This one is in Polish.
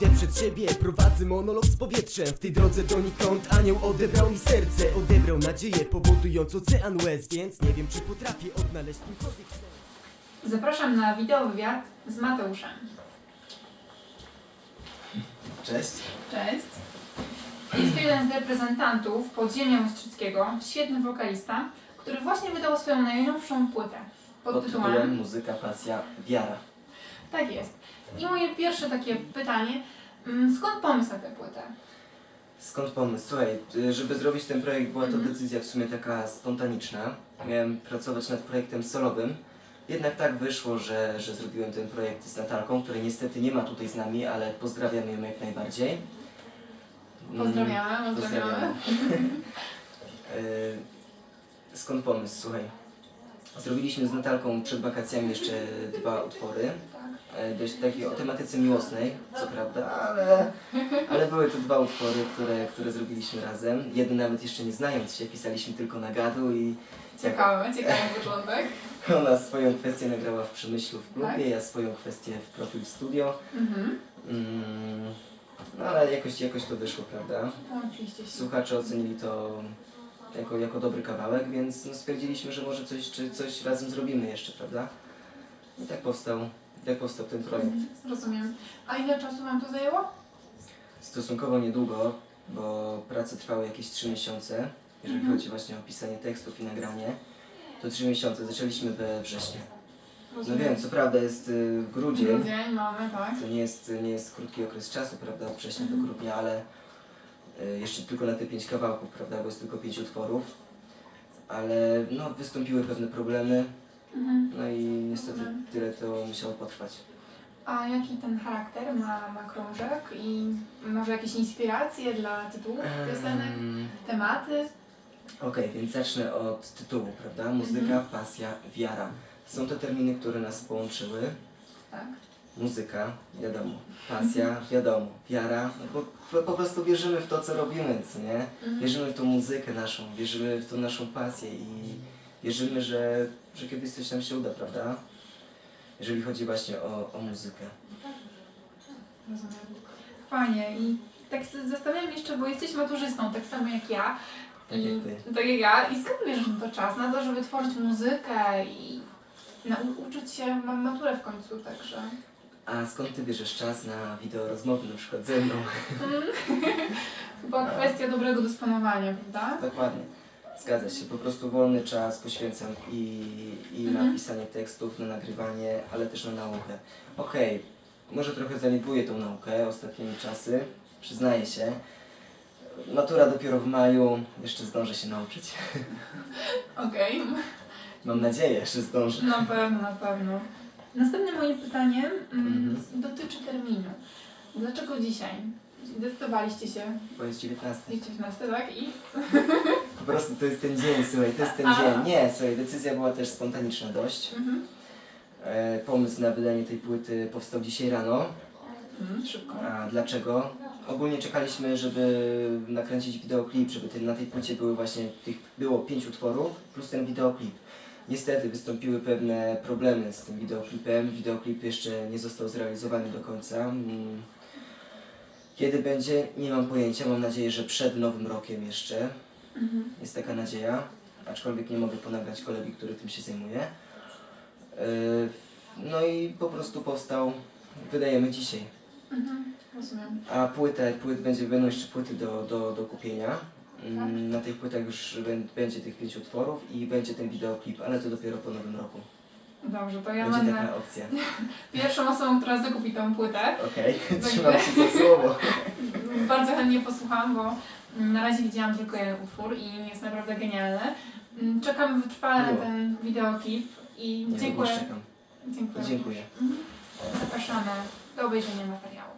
Idę przed siebie, prowadzę monolog z powietrzem W tej drodze donikąd anioł odebrał mi serce Odebrał nadzieję, powodując ocean łez Więc nie wiem, czy potrafię odnaleźć kimkolwiek sens Zapraszam na wideo wywiad z Mateuszem. Cześć. Cześć. Jest to jeden z reprezentantów Podziemia Ostrzyckiego, świetny wokalista, który właśnie wydał swoją najnowszą płytę pod, Pod tytułem... tytułem Muzyka, pasja, wiara. Tak jest. I moje pierwsze takie pytanie, mm, skąd pomysł na tę płytę? Skąd pomysł? Słuchaj, y, żeby zrobić ten projekt była to Mhm. decyzja w sumie taka spontaniczna. Miałem pracować nad projektem solowym. Jednak tak wyszło, że, że zrobiłem ten projekt z Natalką, której niestety nie ma tutaj z nami, ale pozdrawiam ją jak najbardziej. Mm, Pozdrawiamy, pozdrawiamy. Y, Skąd pomysł? Słuchaj. Zrobiliśmy z Natalką przed wakacjami jeszcze dwa utwory. E, dość takiej o tematyce miłosnej, co prawda, ale, ale były to dwa utwory, które, które zrobiliśmy razem. Jeden nawet jeszcze nie znając się, pisaliśmy tylko na gadu i Ciekawe, ciekawy początek. ona swoją kwestię nagrała w Przemyślu w klubie, Tak. ja swoją kwestię w Profil Studio. Mhm. Mm, no ale jakoś, jakoś to wyszło, prawda? No, oczywiście. Słuchacze ocenili to jako, jako dobry kawałek, więc no, stwierdziliśmy, że może coś, czy coś razem zrobimy jeszcze, prawda? I tak powstał, tak powstał ten projekt. Mhm, Rozumiem. A ile czasu Wam to zajęło? Stosunkowo niedługo, bo prace trwały jakieś 3 miesiące, jeżeli Mhm. chodzi właśnie o pisanie tekstów i nagranie. To 3 miesiące, zaczęliśmy we wrześniu. No wiem, co prawda jest y, grudzień, Grudzień mamy, tak. to nie jest, nie jest krótki okres czasu, prawda, od września Mhm. do grudnia, ale y, jeszcze tylko na te 5 kawałków, prawda, bo jest tylko 5 utworów. Ale no, wystąpiły pewne problemy, Mhm. no i niestety Mhm. tyle to musiało potrwać. A jaki ten charakter ma, ma krążek i może jakieś inspiracje dla tytułów piosenek, Em, tematy? Okej, więc zacznę od tytułu, prawda? Muzyka, Mhm. pasja, wiara. Są to terminy, które nas połączyły. Tak. Muzyka, wiadomo. Pasja, wiadomo. Wiara, no bo po, po prostu wierzymy w to, co robimy, co nie? Mhm. Wierzymy w tą muzykę naszą, wierzymy w tą naszą pasję i wierzymy, że, że kiedyś coś nam się uda, prawda? Jeżeli chodzi właśnie o, o muzykę. Rozumiem. Fajnie i tak się zastanawiam jeszcze, bo jesteś maturzystą, tak samo jak ja. Tak I, jak ty. Tak jak ja. I skąd bierzesz na to czas? Na to, żeby tworzyć muzykę i nauczyć się, mam maturę w końcu, także... A skąd ty bierzesz czas na wideo rozmowy na przykład ze mną? Chyba kwestia dobrego dysponowania, prawda? Dokładnie. Zgadza się. Po prostu wolny czas poświęcam i, i na Mhm. pisanie tekstów, na nagrywanie, ale też na naukę. Okej, może trochę zaniedbuję tą naukę ostatnimi czasy, przyznaję się. Matura dopiero w maju, jeszcze zdążę się nauczyć. Okej, Mam nadzieję, że zdążę. na pewno, na pewno. Następne moje pytanie mm, Mhm. dotyczy terminu. Dlaczego dzisiaj? Zdecydowaliście się, Bo jest 19. jest 19, tak? I Po prostu to jest ten dzień, słuchaj, to jest ten dzień. Nie, słuchaj, decyzja była też spontaniczna dość. mhm. E, pomysł na wydanie tej płyty powstał dzisiaj rano. Mhm, szybko. A dlaczego? Ogólnie czekaliśmy, żeby nakręcić wideoklip, żeby ten, na tej płycie były właśnie, tych było pięć utworów plus ten wideoklip. Niestety wystąpiły pewne problemy z tym wideoklipem. Wideoklip jeszcze nie został zrealizowany do końca. Mm. Kiedy będzie? Nie mam pojęcia. Mam nadzieję, że przed nowym rokiem jeszcze. Mhm. Jest taka nadzieja. Aczkolwiek nie mogę ponagrać kolegi, który tym się zajmuje. Yy, No i po prostu powstał, wydajemy dzisiaj. Mhm. Rozumiem. A płytę, płyt będzie, będą jeszcze płyty do, do, do kupienia. Mm, Tak. Na tych płytach już bę- będzie tych pięć utworów i będzie ten wideoklip, ale to dopiero po nowym roku. Dobrze, to ja będzie będę taka opcja. pierwszą osobą, która zakupi tą płytę. Okej, trzymam się za słowo. Bardzo chętnie posłucham, bo na razie widziałam tylko jeden utwór i jest naprawdę genialny. Mm, Czekam wytrwale na ten wideoklip i dziękuję. Dziękuję. Dziękuję. Mhm. Zapraszamy do obejrzenia materiału.